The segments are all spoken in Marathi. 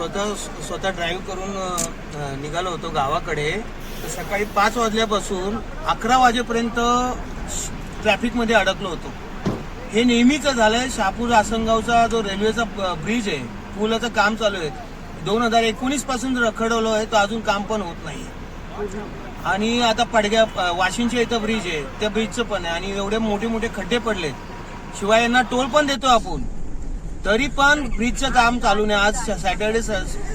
स्वतः स्वतः ड्राईव्ह करून निघालो होतो गावाकडे. तर सकाळी पाच वाजल्यापासून अकरा वाजेपर्यंत ट्रॅफिकमध्ये अडकलो होतो. हे नेहमीच झालंय. शहापूर आसनगावचा जो रेल्वेचा ब्रिज आहे पुलाचं काम चालू आहे. दोन हजार एकोणीसपासून रखडवलं आहे तो अजून काम पण होत नाही. आणि आता पडग्या प- इथं ब्रिज आहे. त्या ब्रिजचं पण आहे. आणि एवढे मोठे मोठे खड्डे पडले शिवाय यांना टोल पण देतो आपण. तरी पण ब्रिजचं काम चालू नाही. आज सॅटर्डे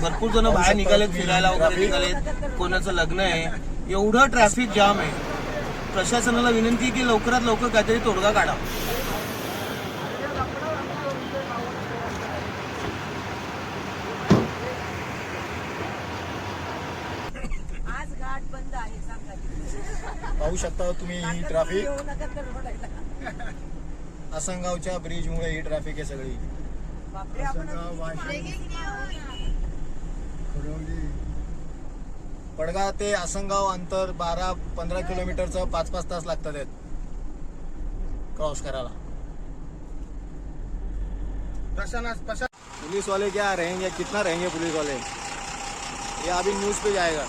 भरपूर जण बाहेर निघालेत फिरायला वगैरे निघालेत. कोणाचं लग्न आहे. एवढं ट्रॅफिक जाम आहे. प्रशासनाला विनंती की लवकरात लवकर काहीतरी तोडगा काढा. आज घाट बंद आहे सांगा. पाहू शकता तुम्ही ही ट्रॅफिक आसनगावच्या ब्रिजमुळे ही ट्रॅफिक आहे सगळी. पडगाव ते आसनगाव अंतर बारा पंधरा किलोमीटरचं पाच पाच तास लागतात क्रॉस करायला. पुलिस वाले क्या रहेंगे? कितना रहेंगे पुलिस वाले ये अभी न्यूज पे जाएगा.